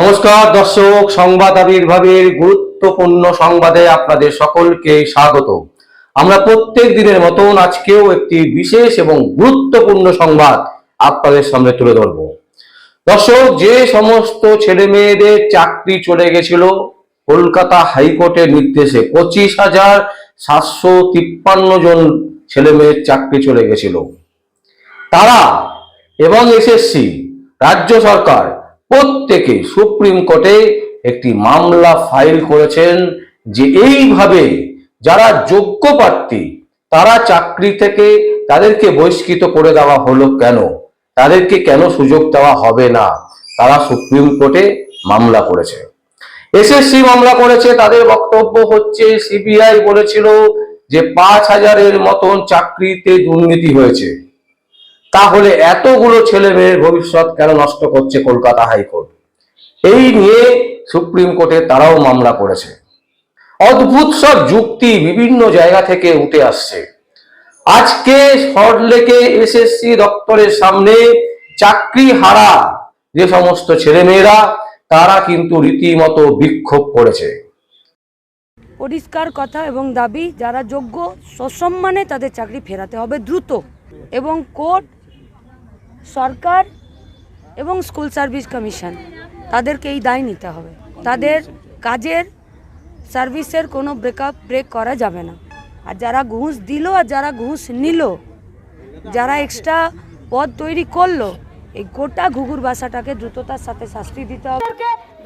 নমস্কার, দর্শক, সংবাদ আবির্ভাবের গুরুত্বপূর্ণ সংবাদে আপনাদের সকলকে স্বাগত। আমরা প্রত্যেক দিনের মতন আজকেও একটি বিশেষ এবং গুরুত্বপূর্ণ সংবাদ আপনাদের সামনে তুলে ধরব। দর্শক, যে সমস্ত ছেলে মেয়েদের চাকরি চলে গেছিল, কলকাতা হাইকোর্টের নির্দেশে পঁচিশ হাজার সাতশো তিপ্পান্ন জন ছেলে মেয়ের চাকরি চলে গেছিল। তারা এবং এসএসসি, রাজ্য সরকার প্রত্যেকে সুপ্রিম কোর্টে একটি মামলা ফাইল করেছেন যে এইভাবে যারা যোগ্য প্রার্থী, তারা চাকরি থেকে তাদেরকে বহিষ্কৃত করে দেওয়া হলো কেন? তাদেরকে কেন সুযোগ দেওয়া হবে না? তারা সুপ্রিম কোর্টে মামলা করেছে। এসএসসি মামলা করেছে, তাদের বক্তব্য হচ্ছে, সিবিআই বলেছিল যে পাঁচ হাজারের মতন চাকরিতে দুর্নীতি হয়েছে। তাহলে এতগুলো ছেলে মেয়ের ভবিষ্যৎ কেন নষ্ট করছে কলকাতা হাইকোর্ট? এই নিয়ে সুপ্রিম কোর্টে তারাও মামলা করেছে। অদ্ভুত সব যুক্তি বিভিন্ন জায়গা থেকে উঠে আসছে। আজকে সল্টলেকে এসএসসি দপ্তরের সামনে চাকরি হারা যে সমস্ত ছেলেমেয়েরা, তারা কিন্তু রীতিমতো বিক্ষোভ করেছে। পরিষ্কার কথা এবং দাবি, যারা যোগ্য, সসম্মানে তাদের চাকরি ফেরাতে হবে দ্রুত। এবং কোর্ট সরকার এবং স্কুল সার্ভিস কমিশন, তাদেরকে এই দায় নিতে হবে। তাদের কাজের, সার্ভিসের কোনো ব্রেকআপ, ব্রেক করা যাবে না। আর যারা ঘুষ দিল আর যারা ঘুষ নিল, যারা এক্সট্রা পদ তৈরি করল, এই গোটা ঘুঘুর বাসাটাকে দ্রুততার সাথে শাস্তি দিতে হবে।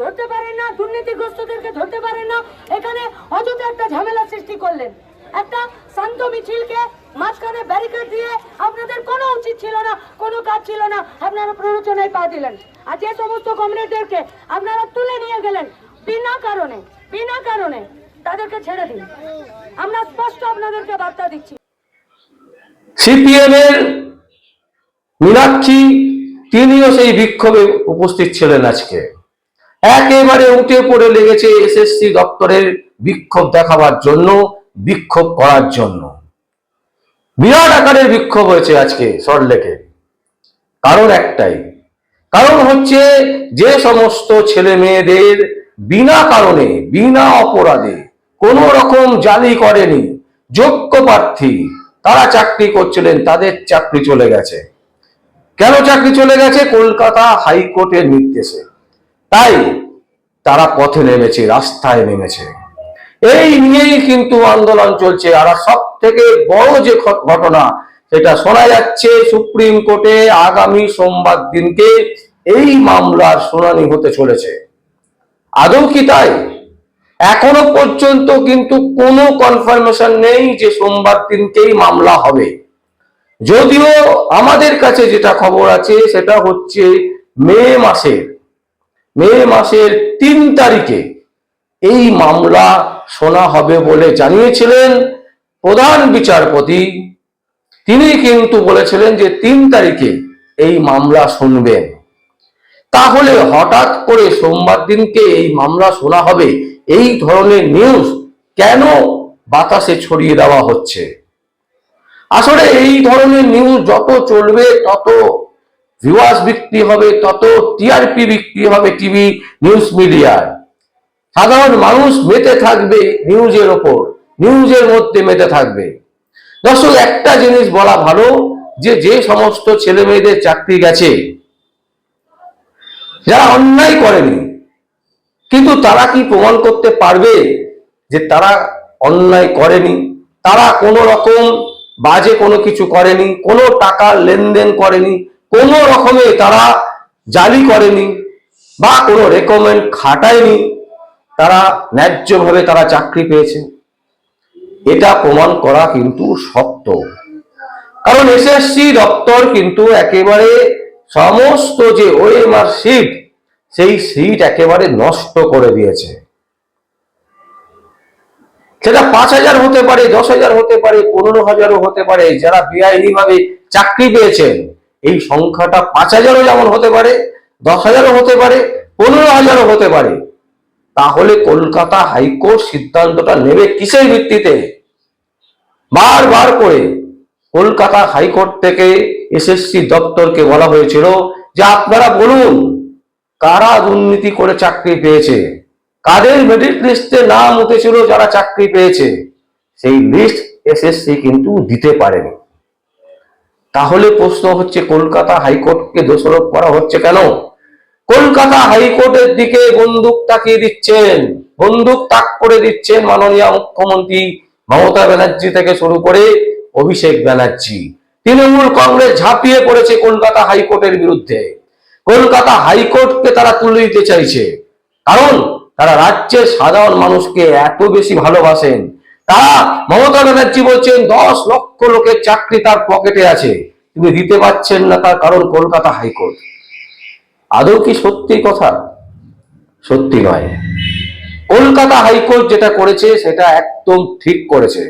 ধরতে পারেন না, দুর্নীতিগ্রস্তদেরকে ধরতে পারেন না। এখানে অযথা একটা ঝামেলা সৃষ্টি করলেন। একটা শান্ত মিছিলকে মাঝখানে ব্যারিকেড দিয়ে আপনাদের কোনো উচিত ছিল না, কোনো কাজ ছিল না। আপনারা প্ররোচনায় পা দিলেন। আর যে সমস্ত কমরেডদেরকে আপনারা তুলে নিয়ে গেলেন, বিনা কারণে বিনা কারণে তাদেরকে ছেড়ে দিন। আমরা স্পষ্ট আপনাদেরকে বার্তা দিচ্ছি। সিপিএম এর মীনাক্ষী, তিনিও সেই বিক্ষোভে উপস্থিত ছিলেন আজকে। একেবারে উঠে পড়ে লেগেছে এসএসসি দপ্তরের বিক্ষোভ দেখাবার জন্য। বিক্ষোভ করার জন্য। বিরাট আকারের বিক্ষোভ হয়েছে আজকে সল্টলেকে কারণ একটাই। কারণ হচ্ছে যে সমস্ত ছেলে মেয়েদের বিনা কারণে, বিনা অপরাধে কোন রকম জালি করেনি, যোগ্য প্রার্থী, তারা চাকরি করছিলেন, তাদের চাকরি চলে গেছে। কেন চাকরি চলে গেছে? কলকাতা হাইকোর্টের নির্দেশে। তাই তারা পথে নেমেছে, রাস্তায় নেমেছে। এই নিয়েই কিন্তু আন্দোলন চলছে। আর সব থেকে বড় যে ঘটনা, সেটা শোনা যাচ্ছে সুপ্রিম কোর্টে আগামী সোমবার দিনকে এই মামলার শুনানি হতে চলেছে। আদৌ কি তাই? এখনও পর্যন্ত কিন্তু কোনো কনফার্মেশন নেই যে সোমবার দিনকেই মামলা হবে। যদিও আমাদের কাছে যেটা খবর আছে, সেটা হচ্ছে মে মাসের মে মাসের তিন তারিখে এই মামলা শোনা হবে বলে জানিয়েছিলেন প্রধান বিচারপতি। তিনি কিন্তু বলেছিলেন যে তিন তারিখে এই মামলা শুনবেন তাহলে হঠাৎ করে সোমবার দিনকে এই মামলা শোনা হবে, এই ধরনের নিউজ কেন বাতাসে ছড়িয়ে দেওয়া হচ্ছে? আসলে এই ধরনের নিউজ যত চলবে, তত ভিউয়ার্স বিক্রি হবে, তত টিআরপি বিক্রি হবে টিভি নিউজ মিডিয়ায় সাধারণ মানুষ মেতে থাকবে নিউজের ওপর নিউজের মধ্যে মেতে থাকবে। দর্শক, একটা জিনিস বলা ভালো, যে যে সমস্ত ছেলে মেয়েদের চাকরি গেছে, যারা অন্যায় করেনি, কিন্তু তারা কি প্রমাণ করতে পারবে যে তারা অন্যায় করেনি? তারা কোনো রকম বাজে কোনো কিছু করেনি, কোনো টাকার লেনদেন করেনি, কোনো রকমে তারা জালি করেনি, বা কোনো রেকমেন্ড খাটায়নি তারা ন্যায্যভাবে তারা চাকরি পেয়েছে। এটা প্রমাণ করা কিন্তু শক্ত কারণ এসএসসি দপ্তর কিন্তু একেবারে সমস্ত যে ওএমআর সিট সেই সিট একেবারে নষ্ট করে দিয়েছে। সেটা পাঁচ হাজার হতে পারে, দশ হাজার হতে পারে, পনেরো হাজারও হতে পারে, যারা বেআইনি ভাবে চাকরি পেয়েছেন, এই সংখ্যাটা পাঁচ হাজারও যেমন হতে পারে, দশ হাজারও হতে পারে, পনেরো হাজারও হতে পারে। তাহলে কলকাতা হাইকোর্ট সিদ্ধান্তটা নেবে কিসের ভিত্তিতে? বারবার করে কলকাতা হাইকোর্ট থেকে এসএসসি দপ্তরকে বলা হয়েছিল যে আপনারা বলুন, কারা দুর্নীতি করে চাকরি পেয়েছে? কাদের মেরিট লিস্টে নাম উঠেছিল যারা চাকরি পেয়েছে? সেই লিস্ট এসএসসি কিন্তু দিতে পারেনি। তাহলে প্রশ্ন হচ্ছে, কলকাতা হাইকোর্টকে দোষারোপ করা হচ্ছে কেন? কলকাতা হাইকোর্টের দিকে বন্দুক তাকিয়ে দিচ্ছেন। বন্দুক তাক করে দিচ্ছেন মাননীয় মুখ্যমন্ত্রী মমতা ব্যানার্জি থেকে শুরু করে অভিষেক ব্যানার্জি। তৃণমূল কংগ্রেস ঝাঁপিয়ে পড়েছে কলকাতা হাইকোর্টের বিরুদ্ধে। কলকাতা হাইকোর্টকে তারা তুলে দিতে চাইছে। কারণ তারা রাজ্যের সাধারণ মানুষকে এত বেশি ভালোবাসেন। তারা মমতা ব্যানার্জি বলছেন, দশ লক্ষ লোকের চাকরি তার পকেটে আছে। তিনি দিতে পারছেন না তার কারণ কলকাতা হাইকোর্ট। আদৌ কি সত্যি কথা? সত্যি নয়। কলকাতা হাইকোর্ট যেটা করেছে, সেটা একদম ঠিক করেছে।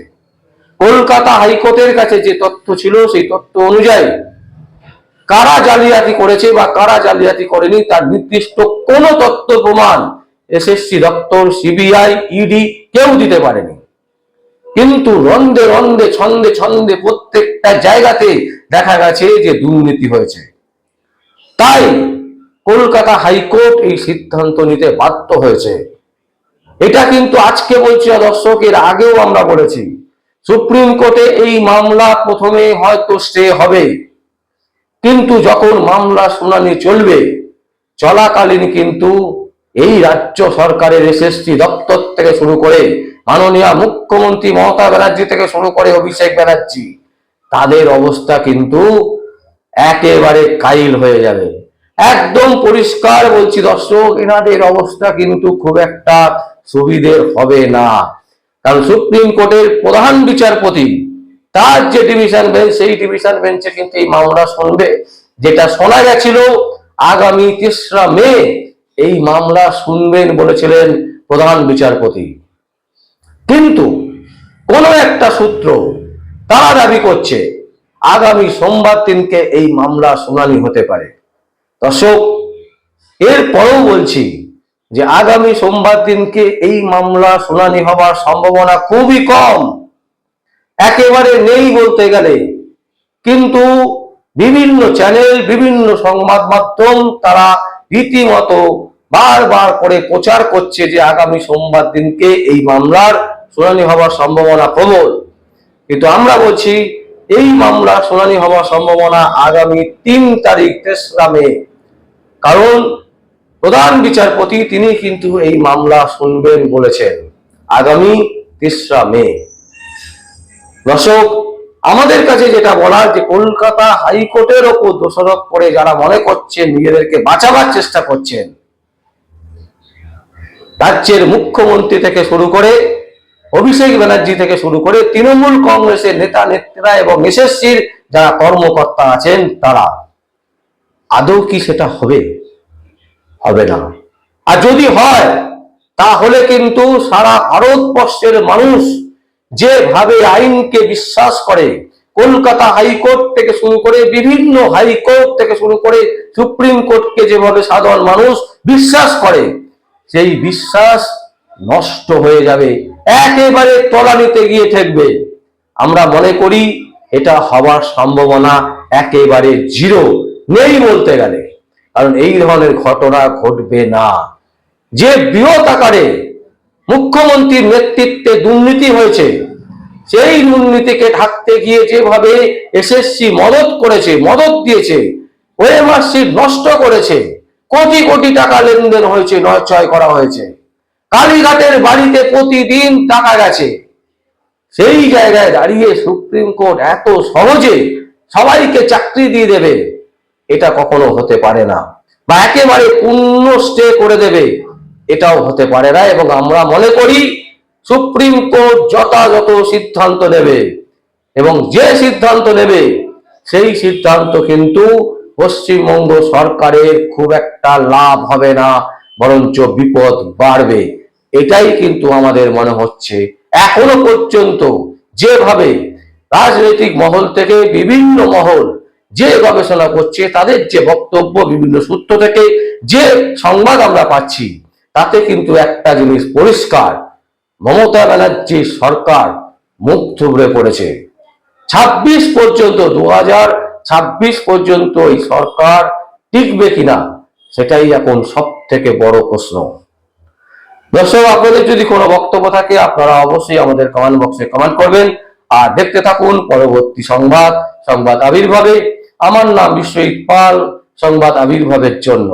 কলকাতা হাইকোর্টের কাছে যে তথ্য ছিল, সেই তথ্য অনুযায়ী কারা জালিয়াতি করেছে বা কারা জালিয়াতি করেনি, তার নির্দিষ্ট কোনো তথ্য প্রমাণ এসএসসি, দপ্তর, সিবিআই, ইডি কেউ দিতে পারেনি। কিন্তু রন্দে রন্দে, ছন্দে ছন্দে প্রত্যেকটা জায়গাতে দেখা গেছে যে দুর্নীতি হয়েছে। তাই কলকাতা হাইকোর্ট এই সিদ্ধান্ত নিতে বাধ্য হয়েছে। এটা কিন্তু আজকে বলছি দর্শক, এর আগেও আমরা বলেছি, সুপ্রিম কোর্টে এই মামলা প্রথমে হয়তো স্টে হবে। কিন্তু যখন মামলা শুনানি চলবে, চলাকালীন কিন্তু এই রাজ্য সরকারের এসএসটি দপ্তর থেকে শুরু করে, মাননীয় মুখ্যমন্ত্রী মমতা ব্যানার্জি থেকে শুরু করে অভিষেক ব্যানার্জি, তাদের অবস্থা কিন্তু একেবারে কাইল হয়ে যাবে। একদম পরিষ্কার বলছি, দর্শক, এনাদের অবস্থা কিন্তু খুব একটা সুবিধের হবে না। কারণ সুপ্রিম কোর্টের প্রধান বিচারপতি, তার যে ডিভিশন বেঞ্চ, সেই ডিভিশন বেঞ্চে কিন্তু এই মামলা শুনবে। যেটা শোনা গেছিল, আগামী তেসরা মে এই মামলা শুনবেন বলেছিলেন প্রধান বিচারপতি। কিন্তু কোন একটা সূত্র তারা দাবি করছে, আগামী সোমবার দিনকে এই মামলা শুনানি হতে পারে। দর্শক এরপরও বলছি যে আগামী সোমবার দিনকে এই মামলা শুনানি হবার সম্ভাবনা খুবই কম। একেবারে নেই বলতে গেলে। কিন্তু বিভিন্ন চ্যানেল, বিভিন্ন সংবাদ মাধ্যম তারা রীতিমতো বারবার করে প্রচার করছে যে আগামী সোমবার দিনকে এই মামলার শুনানি হওয়ার সম্ভাবনা প্রবল। কিন্তু আমরা বলছি, এই মামলা শুনানি হওয়ার সম্ভাবনা আগামী তিন তারিখ তেসরা মে কারণ প্রধান বিচারপতি তিনি কিন্তু এই মামলা শুনবেন বলেছেন আগামী তেসরা মে। দর্শক, আমাদের কাছে যেটা বলার যে কলকাতা হাইকোর্টের ওপর দোষারোপ করে যারা মনে করছেন, নিজেদেরকে বাঁচাবার চেষ্টা করছেন, রাজ্যের মুখ্যমন্ত্রী থেকে শুরু করে অভিষেক ব্যানার্জি থেকে শুরু করে তৃণমূল কংগ্রেসের নেতা, নেত্রীরা এবং এসএসসির যারা কর্মকর্তা আছেন, তারা আদৌ কি সেটা হবে? হবে না। আর যদি হয়, তাহলে কিন্তু সারা ভারতবর্ষের মানুষ যেভাবে আইনকে বিশ্বাস করে, কলকাতা হাইকোর্ট থেকে শুরু করে, বিভিন্ন হাইকোর্ট থেকে শুরু করে, সুপ্রিম কোর্টকে যেভাবে সাধারণ মানুষ বিশ্বাস করে, সেই বিশ্বাস নষ্ট হয়ে যাবে। একেবারে তলানিতে গিয়ে ঠেকবে। আমরা মনে করি এটা হওয়ার সম্ভাবনা একেবারে জিরো। নেই বলতে গেলে। কারণ এই ধরনের ঘটনা ঘটবে না। যে বৃহৎ আকারে মুখ্যমন্ত্রীর নেতৃত্বে দুর্নীতি হয়েছে, সেই দুর্নীতিকে ঢাকতে গিয়ে যেভাবে এসএসসি মদত করেছে, মদত দিয়েছে ওএমআরসি নষ্ট করেছে, কোটি কোটি টাকা লেনদেন হয়েছে, নয়চয় করা হয়েছে। কালীঘাটের বাড়িতে প্রতিদিন টাকা গেছে। সেই জায়গায় দাঁড়িয়ে সুপ্রিম কোর্ট এত সহজে সবাইকে চাকরি দিয়ে দেবে। এটা কখনো হতে পারে না। বা একেবারে পূর্ণ স্টে করে দেবে, এটাও হতে পারে না এবং আমরা মনে করি সুপ্রিম কোর্ট যথাযথ সিদ্ধান্ত নেবে এবং যে সিদ্ধান্ত নেবে, সেই সিদ্ধান্ত কিন্তু পশ্চিমবঙ্গ সরকারের খুব একটা লাভ হবে না, বরঞ্চ বিপদ বাড়বে। এটাই কিন্তু আমাদের মনে হচ্ছে। এখনও পর্যন্ত যেভাবে রাজনৈতিক মহল থেকে বিভিন্ন মহল যে গবেষণা করছে, তাদের যে বক্তব্য বিভিন্ন সূত্র থেকে, যে সংবাদ আমরা পাচ্ছি, তাতে কিন্তু একটা জিনিস পরিষ্কার, মমতা ব্যানার্জি সরকার মুখ থুবড়ে পড়েছে। ছাব্বিশ পর্যন্ত দু হাজার ছাব্বিশ পর্যন্ত এই সরকার টিকবে কিনা, সেটাই এখন সব থেকে বড় প্রশ্ন। দর্শক, আপনাদের যদি কোনো বক্তব্য থাকে, আপনারা অবশ্যই আমাদের কমেন্ট বক্সে কমেন্ট করবেন। আর দেখতে থাকুন, পরবর্তী সংবাদ সংবাদ আবির্ভাবে। আমার নাম বিশ্ব পাল সংবাদ আবির্ভাবের জন্য।